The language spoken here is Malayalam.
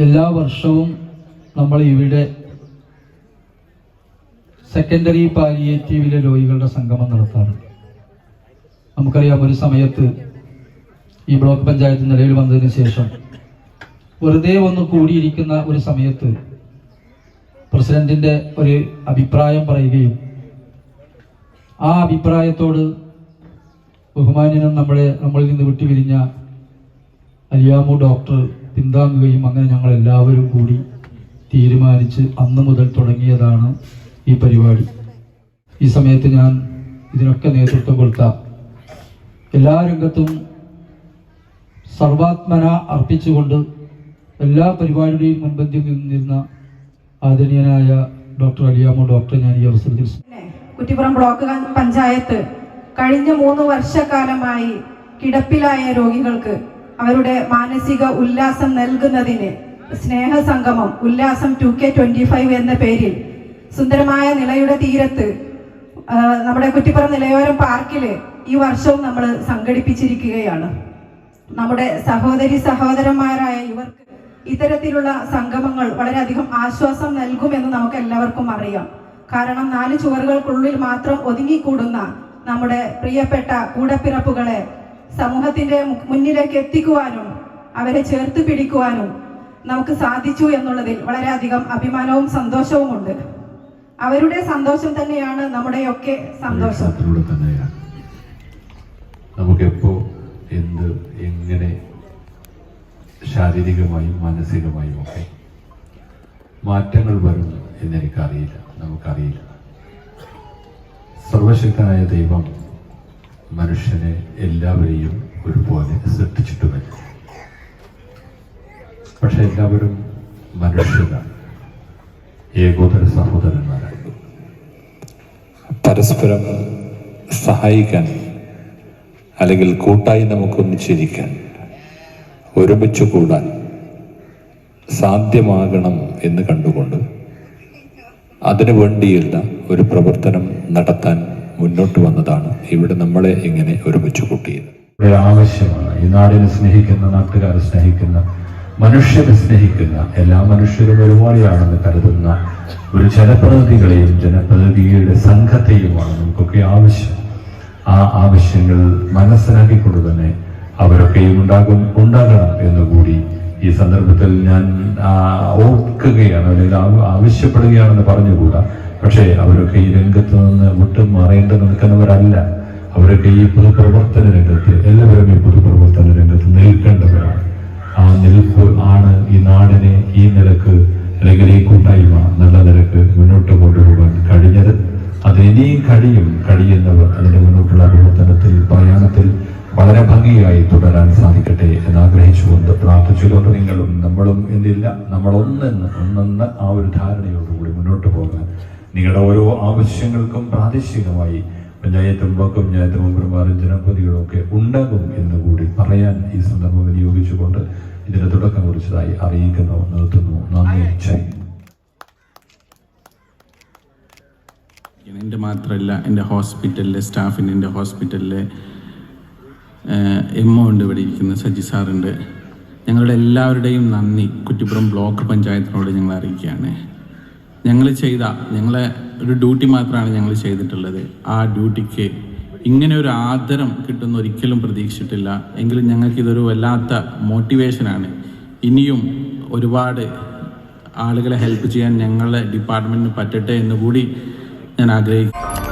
എല്ലാ വർഷവും നമ്മൾ ഇവിടെ സെക്കൻഡറി പാലിയേറ്റീവിലെ രോഗികളുടെ സംഗമം നടത്താറുണ്ട് നമുക്കറിയാം ഒരു സമയത്ത് ഈ ബ്ലോക്ക് പഞ്ചായത്ത് നിലയിൽ വന്നതിന് ശേഷം വെറുതെ ഒന്ന് കൂടിയിരിക്കുന്ന ഒരു സമയത്ത് പ്രസിഡന്റിന്റെ ഒരു അഭിപ്രായം പറയുകയും ആ അഭിപ്രായത്തോട് ബഹുമാന്യനും നമ്മളെ നമ്മളിൽ നിന്ന് വിട്ടുപിരിഞ്ഞ അലിയാമു ഡോക്ടർ പിന്താങ്ങുകയും അങ്ങനെ ഞങ്ങൾ എല്ലാവരും കൂടി തീരുമാനിച്ച് അന്ന് മുതൽ തുടങ്ങിയതാണ് ഈ പരിപാടി. ഈ സമയത്ത് ഞാൻ ഇതിനൊക്കെ നേതൃത്വം കൊടുത്ത എല്ലാ രംഗത്തും സർവാത്മന അർപ്പിച്ചുകൊണ്ട് എല്ലാ പരിപാടിയുടെയും മുൻപന്തിയിൽ നിന്നിരുന്ന ആദരണീയനായ ഡോക്ടർ അലിയാമോ ഡോക്ടർ ഞാൻ ഈ അവസരത്തിൽ കുറ്റിപ്പുറം ബ്ലോക്ക് പഞ്ചായത്ത് കഴിഞ്ഞ മൂന്ന് വർഷക്കാലമായി കിടപ്പിലായ രോഗികൾക്ക് അവരുടെ മാനസിക ഉല്ലാസം നൽകുന്നതിന് സ്നേഹസംഗമം ഉല്ലാസം ടു കെ ട്വന്റി ഫൈവ് എന്ന പേരിൽ സുന്ദരമായ നിലയുടെ തീരത്ത് നമ്മുടെ കുറ്റിപ്പുറം നിലയോരം പാർക്കിൽ ഈ വർഷവും നമ്മൾ സംഘടിപ്പിച്ചിരിക്കുകയാണ്. നമ്മുടെ സഹോദരി സഹോദരന്മാരായ ഇവർക്ക് ഇത്തരത്തിലുള്ള സംഗമങ്ങൾ വളരെയധികം ആശ്വാസം നൽകുമെന്ന് നമുക്ക് എല്ലാവർക്കും അറിയാം. കാരണം നാല് ചുവറുകൾക്കുള്ളിൽ മാത്രം ഒതുങ്ങിക്കൂടുന്ന നമ്മുടെ പ്രിയപ്പെട്ട കൂടപ്പിറപ്പുകളെ സമൂഹത്തിന്റെ മുന്നിലേക്ക് എത്തിക്കുവാനും അവരെ ചേർത്ത് പിടിക്കുവാനും നമുക്ക് സാധിച്ചു എന്നുള്ളതിൽ വളരെയധികം അഭിമാനവും സന്തോഷവും ഉണ്ട് അവരുടെ സന്തോഷം തന്നെയാണ് നമ്മുടെയൊക്കെ സന്തോഷം. നമുക്കെപ്പോ എന്ത് എങ്ങനെ ശാരീരികമായും മാനസികമായും ഒക്കെ മാറ്റങ്ങൾ വരുന്നു എന്നെനിക്കറിയില്ല നമുക്കറിയില്ല. സർവശക്തനായ ദൈവം മനുഷ്യനെ എല്ലാവരെയും ഒരുപോലെ സൃഷ്ടിച്ചിട്ടുമില്ല. പക്ഷെ എല്ലാവരും മനുഷ്യരാണ്. ഏകോദര സഹോദരന്മാരാണ്. പരസ്പരം സഹായിക്കാൻ അല്ലെങ്കിൽ കൂട്ടായി നമുക്കൊന്നിച്ചിരിക്കാൻ ഒരുമിച്ച് കൂടാൻ സാധ്യമാകണം എന്ന് കണ്ടുകൊണ്ട് അതിനു വേണ്ടിയുള്ള ഒരു പ്രവർത്തനം നടത്താൻ മുന്നോട്ട് വന്നതാണ് ഇവിടെ നമ്മളെ എങ്ങനെ ഒരുമിച്ച് കൂട്ടിയത്. ആവശ്യമാണ്. ഈ നാടിനെ സ്നേഹിക്കുന്ന നാട്ടുകാരെ സ്നേഹിക്കുന്ന മനുഷ്യരെ സ്നേഹിക്കുന്ന എല്ലാ മനുഷ്യരും ഒരുപോലെയാണെന്ന് കരുതുന്ന ഒരു ജനപ്രതിനിധികളെയും ജനപ്രതിനിധിയുടെ സംഘത്തെയുമാണ് നമുക്കൊക്കെ ആവശ്യം. ആ ആവശ്യങ്ങൾ മനസ്സിലാക്കിക്കൊണ്ട് തന്നെ അവരൊക്കെയും ഉണ്ടാകും ഉണ്ടാകണം എന്നുകൂടി ഈ സന്ദർഭത്തിൽ ഞാൻ ഓർക്കുകയാണ് അല്ലെങ്കിൽ ആവശ്യപ്പെടുകയാണെന്ന് പറഞ്ഞുകൂടാ. പക്ഷേ അവരൊക്കെ ഈ രംഗത്ത് നിന്ന് വിട്ടു മറയേണ്ടി നിൽക്കുന്നവരല്ല. അവരൊക്കെ ഈ പൊതുപ്രവർത്തന രംഗത്ത് എല്ലാവരും ഈ പൊതുപ്രവർത്തന രംഗത്ത് നിൽക്കേണ്ടവരാണ്. ആ നിൽപ്പ് ആണ് ഈ നാടിനെ ഈ നിലയ്ക്ക് അല്ലെങ്കിൽ ഈ കൂട്ടായ്മ നല്ല നിലയ്ക്ക് മുന്നോട്ട് കൊണ്ടുപോകാൻ കഴിഞ്ഞത്. അത് ഇനിയും കഴിയും കഴിയുന്നവർ അതിന്റെ മുന്നോട്ടുള്ള പ്രവർത്തനത്തിൽ പ്രയാണത്തിൽ വളരെ ഭംഗിയായി തുടരാൻ സാധിക്കട്ടെ എന്ന് ആഗ്രഹിച്ചുകൊണ്ട് പ്രാർത്ഥിച്ചുകൊണ്ട് നിങ്ങളും നമ്മളും എന്നില്ല നമ്മളൊന്നെന്ന് ഒന്നെന്ന് ആ ഒരു ധാരണയോടുകൂടി മുന്നോട്ട് പോകാൻ നിങ്ങളുടെ ഓരോ ആവശ്യങ്ങൾക്കും പ്രാദേശികമായി പഞ്ചായത്തും ബ്ലോക്ക് പഞ്ചായത്ത് മെമ്പർമാരും ജനപ്രതികളും ഒക്കെ ഉണ്ടാകും എന്ന് കൂടി പറയാൻ ഈ സന്ദർഭം വിനിയോഗിച്ചുകൊണ്ട് ഇതിന് തുടക്കം കുറിച്ചതായി അറിയിക്കുന്നു. നിർത്തുന്നു. നന്ദി. ജയ് എന്റെ മാത്രമല്ല എന്റെ ഹോസ്പിറ്റലിലെ സ്റ്റാഫിന് എന്റെ ഹോസ്പിറ്റലിലെ എം ഒ ഉണ്ട് ഇവിടെ ഇരിക്കുന്ന സജി സാറുണ്ട്. ഞങ്ങളുടെ എല്ലാവരുടെയും നന്ദി. കുറ്റിപ്പുറം ബ്ലോക്ക് പഞ്ചായത്തിനോട് ഞങ്ങൾ അറിയിക്കുകയാണ്. ഞങ്ങൾ ചെയ്ത ഞങ്ങളെ ഒരു ഡ്യൂട്ടി മാത്രമാണ് ഞങ്ങൾ ചെയ്തിട്ടുള്ളത്. ആ ഡ്യൂട്ടിക്ക് ഇങ്ങനെ ഒരു ആദരം കിട്ടുന്ന ഒരിക്കലും പ്രതീക്ഷിച്ചിട്ടില്ല. എങ്കിലും ഞങ്ങൾക്കിതൊരു വല്ലാത്ത മോട്ടിവേഷനാണ് ഇനിയും ഒരുപാട് ആളുകളെ ഹെൽപ്പ് ചെയ്യാൻ ഞങ്ങളുടെ ഡിപ്പാർട്ട്മെന്റിന് പറ്റട്ടെ എന്ന് കൂടി ഞാൻ ആഗ്രഹിക്കുന്നു.